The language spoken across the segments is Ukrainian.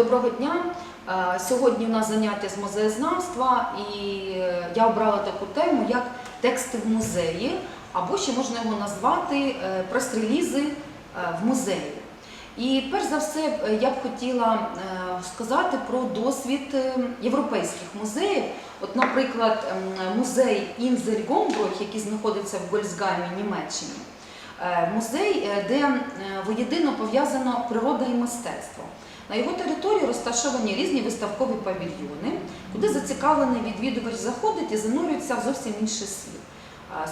Доброго дня. Е, Сьогодні у нас заняття з музеєзнавства, і е, я обрала таку тему, як тексти в музеї, або ще можна його назвати е, прес-релізи в музеї. І перш за все я б хотіла сказати про досвід європейських музеїв. От, наприклад, музей Інзель Гомброх, який знаходиться в Гольцгаймі, Німеччині. Е, Музей, е, де е, воєдино пов'язано природа і мистецтво. На його території розташовані різні виставкові павільйони, куди зацікавлений відвідувач заходить і занурюється в зовсім інший світ.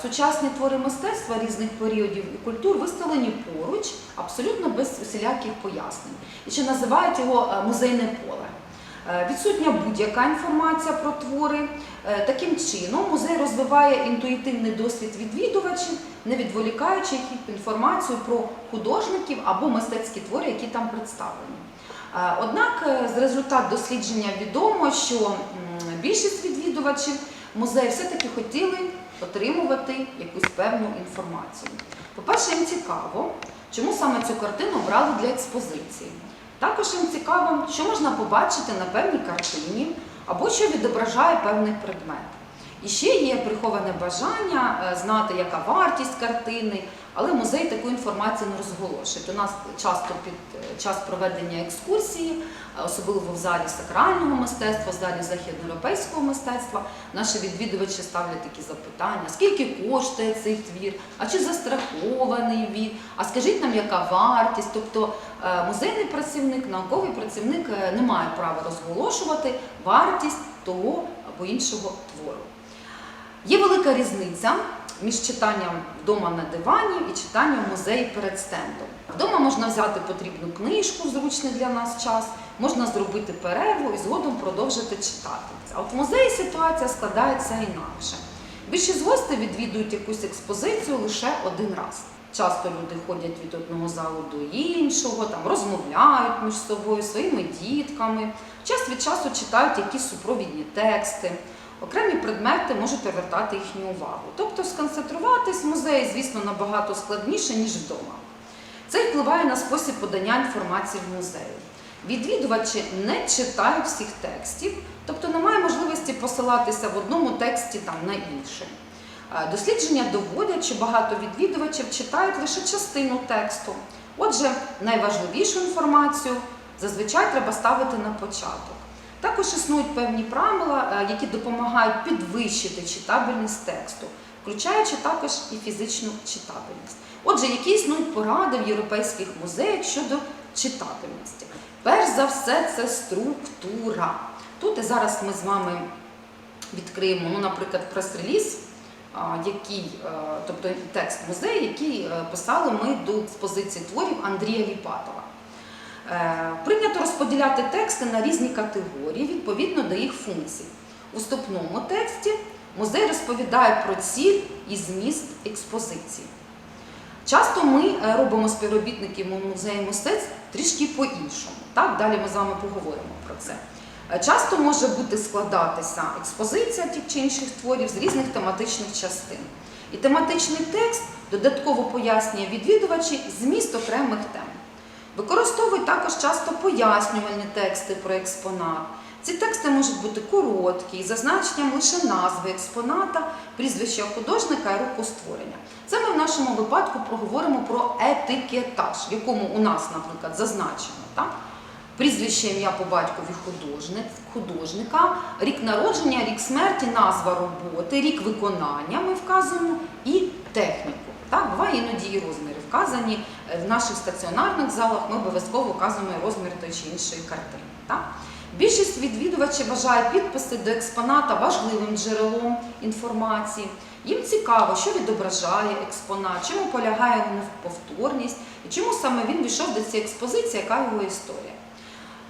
Сучасні твори мистецтва різних періодів і культур виставлені поруч, абсолютно без усіляких пояснень. І ще називають його музейне поле. Е, Відсутня будь-яка інформація про твори. Е, Таким чином, музей розвиває інтуїтивний досвід відвідувачів, не відволікаючи їх інформацію про художників або мистецькі твори, які там представлені. Е, Однак з результат дослідження відомо, що більшість відвідувачів музею все-таки хотіли отримувати якусь певну інформацію. По-перше, їм цікаво, чому саме цю картину обрали для експозиції. Також їм цікаво, що можна побачити на певній картині або що відображає певний предмет. І ще є приховане бажання е, знати, яка вартість картини, але музей таку інформацію не розголошує. У нас часто під е, час проведення екскурсії, е, особливо в залі сакрального мистецтва, в залі західноєвропейського мистецтва, наші відвідувачі ставлять такі запитання: скільки коштує цей твір, а чи застрахований він, а скажіть нам, яка вартість? Тобто е, музейний працівник, науковий працівник не має права розголошувати вартість того або іншого твору. Є велика різниця між читанням вдома на дивані і читанням музеї перед стендом. Вдома можна взяти потрібну книжку в зручний для нас час, можна зробити перерву і згодом продовжити читати. А от в музеї ситуація складається інакше. Більшість гостей відвідують якусь експозицію лише один раз. Часто люди ходять від одного залу до іншого, там розмовляють між собою, своїми дітками, час від часу читають якісь супровідні тексти. Окремі предмети можуть привертати їхню увагу. Тобто сконцентруватись в музеї, звісно, набагато складніше, ніж вдома. Це впливає на спосіб подання інформації в музеї. Відвідувачі не читають всіх текстів, тобто немає можливості посилатися в одному тексті там, на інший. Е, Дослідження доводять, що багато відвідувачів читають лише частину тексту. Отже, найважливішу інформацію зазвичай треба ставити на початок. Також існують певні правила, е, які допомагають підвищити читабельність тексту, включаючи також і фізичну читабельність. Отже, які існують поради в європейських музеях щодо читабельності? Перш за все, це структура. Тут і зараз ми з вами відкриємо, ну, наприклад, прес-реліз, е, тобто текст музею, який е, писали ми до експозиції творів Андрія Ліпатова. Е, Прийнято розподіляти тексти на різні категорії відповідно до їх функцій. У вступному тексті музей розповідає про ціль і зміст експозиції. Часто ми е, робимо співробітників музею мистецтв трішки по-іншому. Далі ми з вами поговоримо про це. Е, Часто може бути складатися експозиція тих чи інших творів з різних тематичних частин. І тематичний текст додатково пояснює відвідувачі зміст окремих тем. Використовують також часто пояснювальні тексти про експонат. Ці тексти можуть бути короткі, з зазначенням лише назви експоната, прізвища художника і року створення. Це ми в нашому випадку проговоримо про етикетаж, в якому у нас, наприклад, зазначено так? прізвище ім'я по батькові художник, художника, рік народження, рік смерті, назва роботи, рік виконання ми вказуємо і техніку. Так, буває іноді і розміри вказані. В наших стаціонарних залах ми обов'язково вказуємо розмір тої чи іншої картини. Так? Більшість відвідувачів вважає підписи до експоната важливим джерелом інформації. Їм цікаво, що відображає експонат, чому полягає його повторність і чому саме він війшов до цієї експозиції, яка його історія.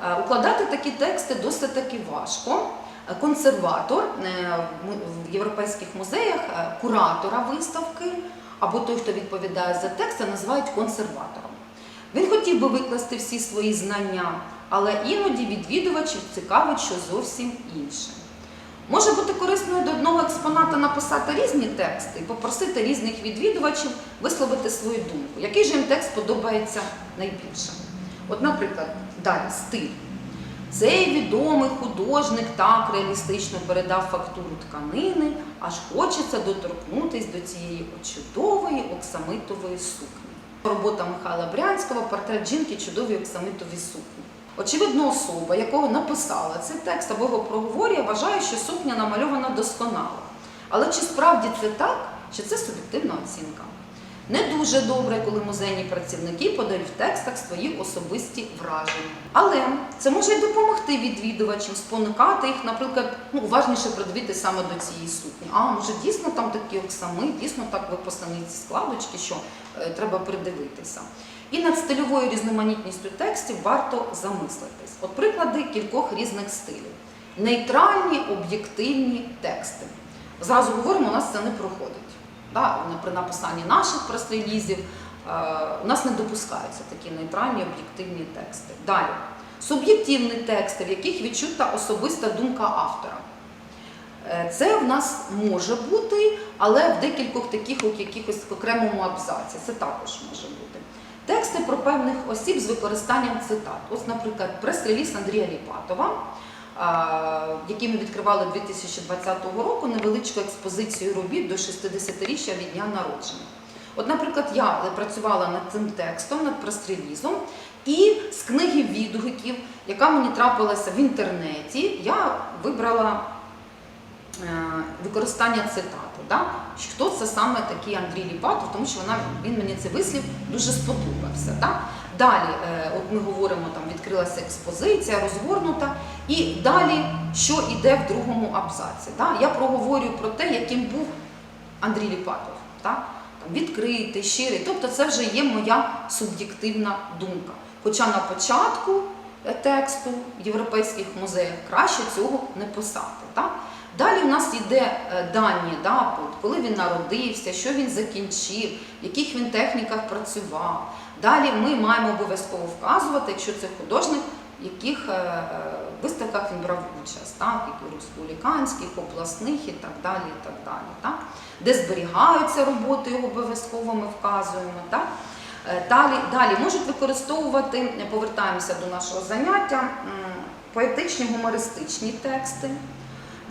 Е, Укладати такі тексти досить таки важко. Е, Консерватор е, в європейських музеях, куратора виставки або той, хто відповідає за текст, називають консерватором. Він хотів би викласти всі свої знання, але іноді відвідувачів цікавить, що зовсім інше. Може бути корисною до одного експоната написати різні тексти і попросити різних відвідувачів висловити свою думку, який же їм текст подобається найбільше. От, наприклад, далі стиль. Цей відомий художник так реалістично передав фактуру тканини, аж хочеться доторкнутись до цієї чудової оксамитової сукні. Робота Михайла Брянського портрет жінки чудовій оксамитовій сукні. Очевидно, особа, якого написала цей текст або його проговорює, вважає, що сукня намальована досконало. Але чи справді це так, чи це суб'єктивна оцінка? Не дуже добре, коли музейні працівники подають в текстах свої особисті враження. Але це може й допомогти відвідувачам спонукати їх, наприклад, ну, уважніше придивитися саме до цієї сукні. А може дійсно там такі оксами, дійсно так виписані ці складочки, що е, треба придивитися. І над стильовою різноманітністю текстів варто замислитись. От приклади кількох різних стилів: нейтральні, об'єктивні тексти. Зразу говоримо, у нас це не проходить. Да, при написанні наших прес-релізів е, у нас не допускаються такі нейтральні об'єктивні тексти. Далі. Суб'єктивні тексти, в яких відчута особиста думка автора. Е, Це в нас може бути, але в декількох таких у якихось окремому абзаці. Це також може бути. Тексти про певних осіб з використанням цитат. Ось, наприклад, прес-реліз Андрія Ліпатова, який ми відкривали 2020 року, невеличку експозицію робіт до 60-річчя від дня народження. От, наприклад, я працювала над цим текстом, над прес-релізом, і з книги відгуків, яка мені трапилася в інтернеті, я вибрала використання цитати. Да? Хто це саме такий Андрій Ліпатов, тому що вона, він мені цей вислів дуже сподобався. Да? Далі, е, от ми говоримо, там відкрилася експозиція, розгорнута, і далі, що йде в другому абзаці. Да? Я проговорю про те, яким був Андрій Ліпатов. Да? Відкритий, щирий. Тобто це вже є моя суб'єктивна думка. Хоча на початку е, тексту в європейських музеях краще цього не писати. Так? Далі в нас йде е, дані, да, коли він народився, що він закінчив, в яких він техніках працював. Далі ми маємо обов'язково вказувати, якщо це художник, в яких е, е, виставках він брав участь, так, які республіканських, обласних і так далі. і так далі, так? Де зберігаються роботи, його обов'язково ми вказуємо. Так? Далі, далі можуть використовувати, повертаємося до нашого заняття, поетичні гумористичні тексти.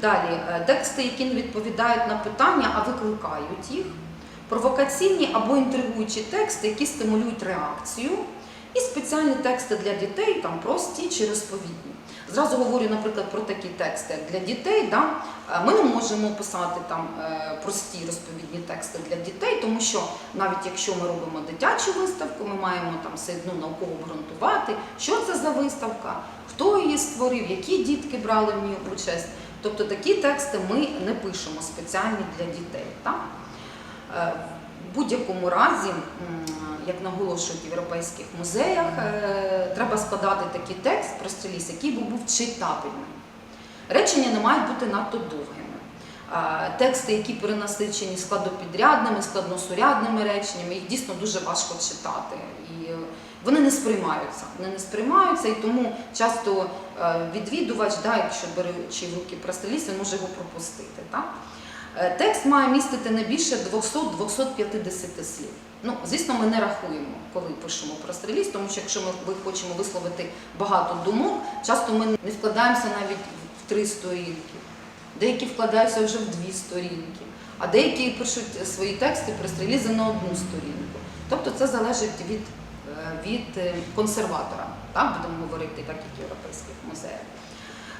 Далі е, тексти, які не відповідають на питання, а викликають їх. Провокаційні або інтригуючі тексти, які стимулюють реакцію. І спеціальні тексти для дітей, там прості чи розповідні. Зразу говорю, наприклад, про такі тексти, як для дітей. Да? Е, Ми не можемо писати там е, прості розповідні тексти для дітей, тому що навіть якщо ми робимо дитячу виставку, ми маємо там все одно науково обґрунтувати, що це за виставка, хто її створив, які дітки брали в ній участь. Тобто такі тексти ми не пишемо спеціальні для дітей. Так? Е, В будь-якому разі, як наголошують в європейських музеях, е, треба складати такий текст про стиліст, який би був читабельним. Речення не мають бути надто довгими. Е, Тексти, які перенасичені складопідрядними, складносурядними реченнями, їх дійсно дуже важко читати. І вони не сприймаються. Вони не сприймаються, і тому часто е, відвідувач, да, якщо беручи в руки престиліст, він може його пропустити. Так? Е, Текст має містити не більше 200-250 слів. Ну, звісно, ми не рахуємо, коли пишемо прес-реліз, тому що якщо ми хочемо висловити багато думок, часто ми не вкладаємося навіть в три сторінки. Деякі вкладаються вже в дві сторінки, а деякі пишуть свої тексти прес-релізи на одну сторінку. Тобто це залежить від, від е, консерватора, так будемо говорити, так як в європейських музеях.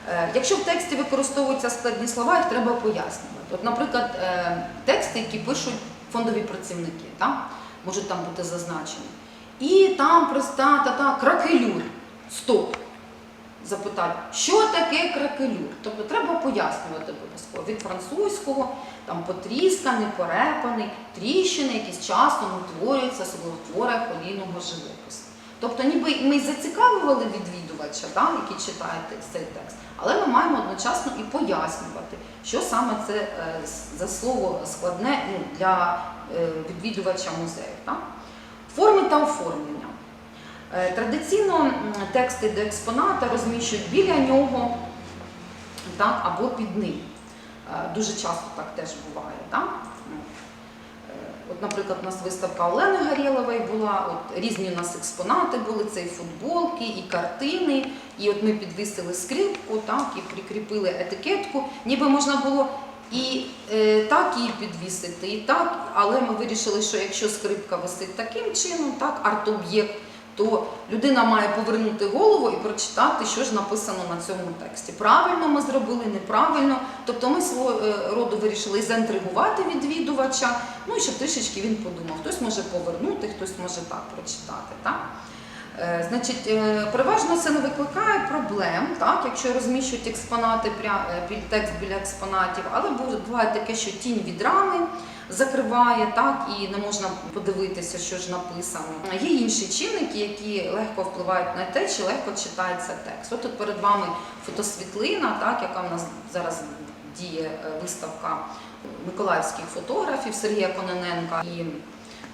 Е, Якщо в тексті використовуються складні слова, їх треба пояснювати. От, наприклад, е, тексти, які пишуть фондові працівники, так? можуть там бути зазначені. І там проста та-та кракелюр. Стоп. Запитати, що таке кракелюр? Тобто треба пояснювати обов'язково від французького, там потрісканий, порепаний, тріщини, які з часом утворюються, особливо в творах олійного живопису. Тобто, ніби ми й зацікавлювали відвідувача, да, який читає цей текст, але ми маємо одночасно і пояснювати, що саме це е, за слово складне ну, для е, відвідувача музею. Так? Форми та оформлення. Е, Традиційно тексти до експоната розміщують біля нього так, або під ним. Е, Дуже часто так теж буває. Так? Ну, е, От, наприклад, у нас виставка Олени Гарєлової була, от різні у нас експонати були, це і футболки, і картини. І от ми підвісили скрипку, так, і прикріпили етикетку. Ніби можна було і е, так її підвісити, і так, але ми вирішили, що якщо скрипка висить таким чином, так, арт-об'єкт, то людина має повернути голову і прочитати, що ж написано на цьому тексті. Правильно ми зробили, неправильно. Тобто ми свого е, роду вирішили заінтригувати відвідувача, ну і щоб трішечки він подумав. Хтось може повернути, хтось може так прочитати. Так? Е, Значить, е, переважно це не викликає проблем, так, якщо розміщують експонати, текст біля експонатів, але буває таке, що тінь від рами закриває, так, і не можна подивитися, що ж написано. Є інші чинники, які легко впливають на те, чи легко читається текст. От тут перед вами фотосвітлина, так, яка в нас зараз діє е, виставка миколаївських фотографів Сергія Кононенка і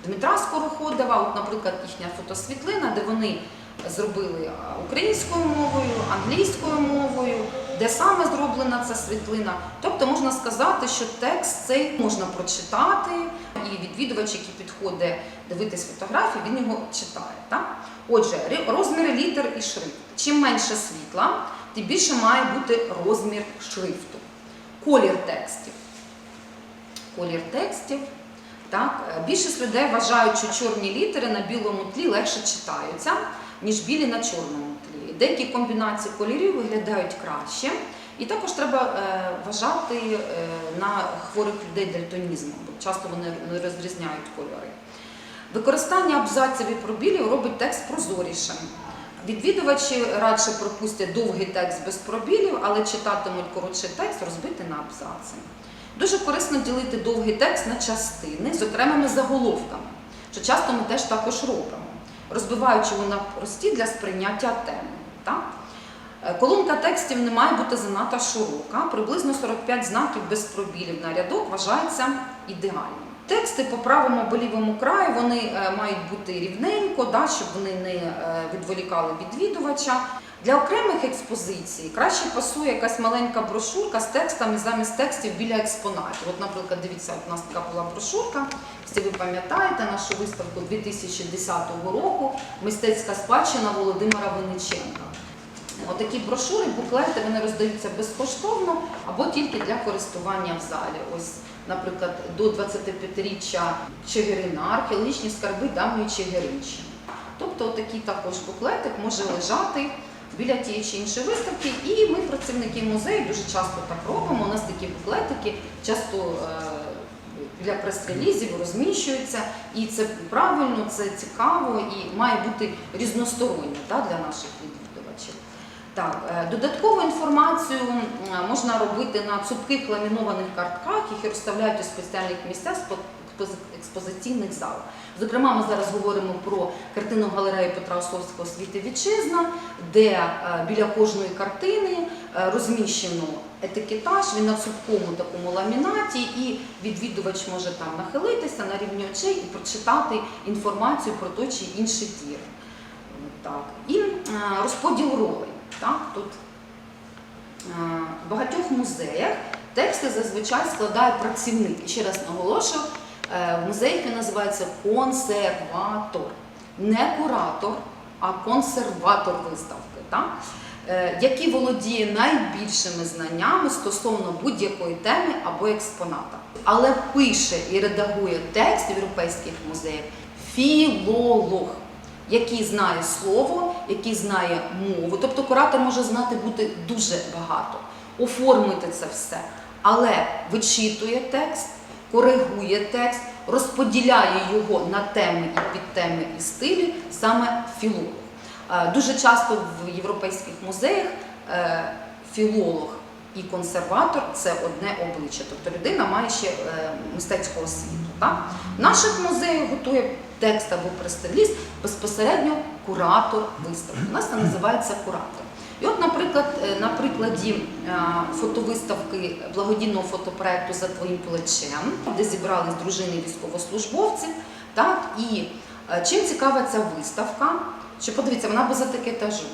Дмитра Скороходова, от, наприклад, їхня фотосвітлина, де вони зробили українською мовою, англійською мовою, де саме зроблена ця світлина. Тобто можна сказати, що текст цей можна прочитати, і відвідувач, який підходить дивитись фотографії, він його читає. Так? Отже, розміри літер і шрифт. Чим менше світла, тим більше має бути розмір шрифту. Колір текстів. Колір текстів. Так, е, більшість людей вважають, що чорні літери на білому тлі легше читаються, ніж білі на чорному. Деякі комбінації кольорів виглядають краще. І також треба е, вважати е, на хворих людей дальтонізмом, бо часто вони не розрізняють кольори. Використання абзаців і пробілів робить текст прозорішим. Відвідувачі радше пропустять довгий текст без пробілів, але читатимуть коротший текст, розбитий на абзаци. Дуже корисно ділити довгий текст на частини з окремими заголовками, що часто ми теж також робимо, розбиваючи його на прості для сприйняття теми. Так? Е, Колонка текстів не має бути занадто широка, приблизно 45 знаків без пробілів на рядок вважається ідеальним. Тексти по правому або лівому краю вони е, мають бути рівненько, да, щоб вони не е, відволікали відвідувача. Для окремих експозицій краще пасує якась маленька брошурка з текстами замість текстів біля експонатів. От, наприклад, дивіться, у нас така була брошурка. Всі ви пам'ятаєте нашу виставку 2010 року Мистецька спадщина Володимира Винниченка. Отакі брошури, буклети вони роздаються безкоштовно або тільки для користування в залі. Ось, наприклад, до 25-річчя Чигирина, археологічні скарби давньої Чигиринщини. Тобто такий також буклетик може лежати біля тієї чи іншої виставки, і ми, працівники музею, дуже часто так робимо. У нас такі буклетики часто е, для прес-релізів розміщуються, і це правильно, це цікаво і має бути різносторонньо для наших відвідувачів. Так, е, додаткову інформацію можна робити на цупких ламінованих картках, які розставляють у спеціальних місцях експозиційних залах. Зокрема, ми зараз говоримо про картину галереї Петра Осовського «Світи вітчизна, де е, біля кожної картини е, розміщено етикетаж, він на цупкому такому ламінаті, і відвідувач може там нахилитися на рівні очей і прочитати інформацію про той чи інший твір. І е, розподіл ролей. Так? Тут е, в багатьох музеях тексти зазвичай складає працівник. І ще раз наголошую, е, музеях він називається консерватор. Не куратор, а консерватор виставки. Так? Е, Який володіє найбільшими знаннями стосовно будь-якої теми або експоната, але пише і редагує текст в європейських музеях філолог який знає слово, який знає мову. Тобто куратор може знати бути дуже багато, оформити це все, але вичитує текст, коригує текст, розподіляє його на теми і підтеми і стилі саме філолог. Е, Дуже часто в європейських музеях е, філолог і консерватор це одне обличчя. Тобто людина має ще е, мистецьку освіту. Так? Наших музеях готує текст або прес-реліз безпосередньо куратор виставки. У нас це називається куратор. І от, наприклад, е, на прикладі е, фотовиставки благодійного фотопроекту за твоїм плечем, де зібрались дружини військовослужбовців, так і е, чим цікава ця виставка, що подивіться, вона без етикетажу,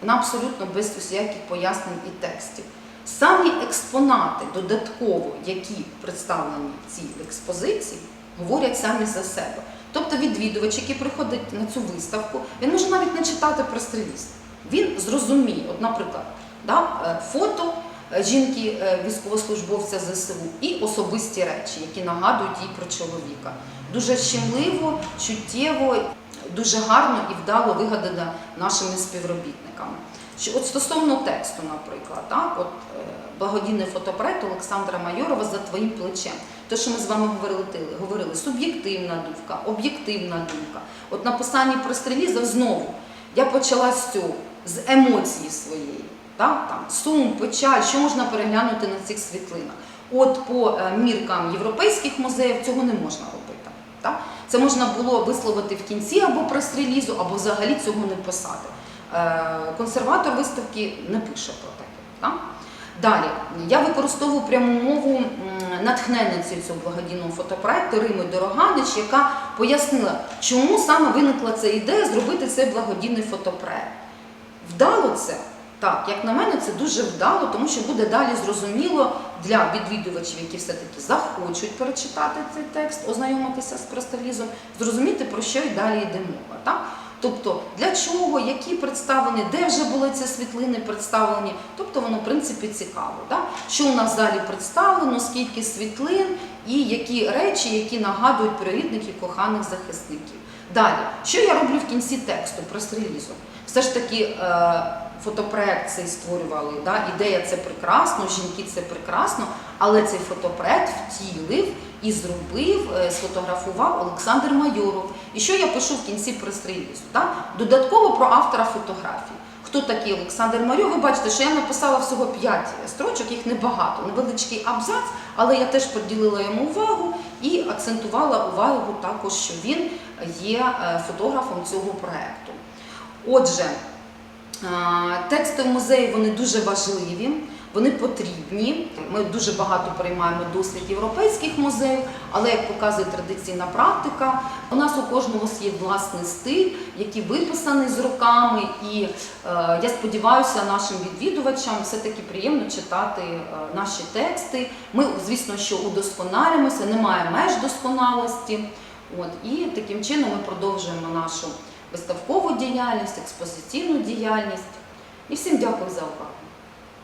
вона абсолютно без усіляких пояснень і текстів. Самі експонати додатково, які представлені в цій експозиції, говорять самі за себе. Тобто відвідувач, який приходить на цю виставку, він може навіть не читати прес-реліз. Він зрозуміє, от, наприклад, да, е, фото е, жінки е, військовослужбовця ЗСУ і особисті речі, які нагадують їй про чоловіка. Дуже щемливо, чуттєво, дуже гарно і вдало вигадана нашими співробітниками. От стосовно тексту, наприклад, так, от благодійний фотопроект Олександра Майорова за твоїм плечем. Те, що ми з вами говорили, говорили суб'єктивна думка, об'єктивна думка. От написанні прес-реліза знову я почала з цього, з емоції своєї. Так? Там, сум, печаль, що можна переглянути на цих світлинах. От по е, міркам європейських музеїв цього не можна робити. Так? Це можна було висловити в кінці або прес-релізу, або взагалі цього не писати. Е, Консерватор виставки не пише про таке. Так? Далі, я використовую пряму мову натхненниці цього благодійного фотопроекту Рими Дороганич, яка пояснила, чому саме виникла ця ідея зробити цей благодійний фотопроект. Вдало це? Так, як на мене, це дуже вдало, тому що буде далі зрозуміло для відвідувачів, які все-таки захочуть перечитати цей текст, ознайомитися з престалізом, зрозуміти, про що і далі йде мова. Так? Тобто для чого, які представлені, де вже були ці світлини представлені, тобто воно в принципі цікаво. Так? Що у нас в залі представлено, скільки світлин і які речі, які нагадують про коханих захисників. Далі, що я роблю в кінці тексту прес-релізу? Все ж таки е, фотопроект цей створювали. Да? Ідея це прекрасно, жінки це прекрасно, але цей фотопроект втілив і зробив, е, сфотографував Олександр Майоров. І що я пишу в кінці прес-релізу? Да? Додатково про автора фотографії. Хто такий Олександр Майоров? Ви бачите, що я написала всього 5 строчок, їх небагато, невеличкий абзац, але я теж приділила йому увагу і акцентувала увагу також, що він є е, фотографом цього проекту. Отже, тексти в музеї вони дуже важливі, вони потрібні. Ми дуже багато приймаємо досвід європейських музеїв, але як показує традиційна практика, у нас у кожного є власний стиль, який виписаний з роками. І е, я сподіваюся, нашим відвідувачам все-таки приємно читати е, наші тексти. Ми, звісно, що удосконалюємося, немає меж досконалості. От, і таким чином ми продовжуємо нашу виставкову діяльність, експозиційну діяльність. І всім дякую за увагу.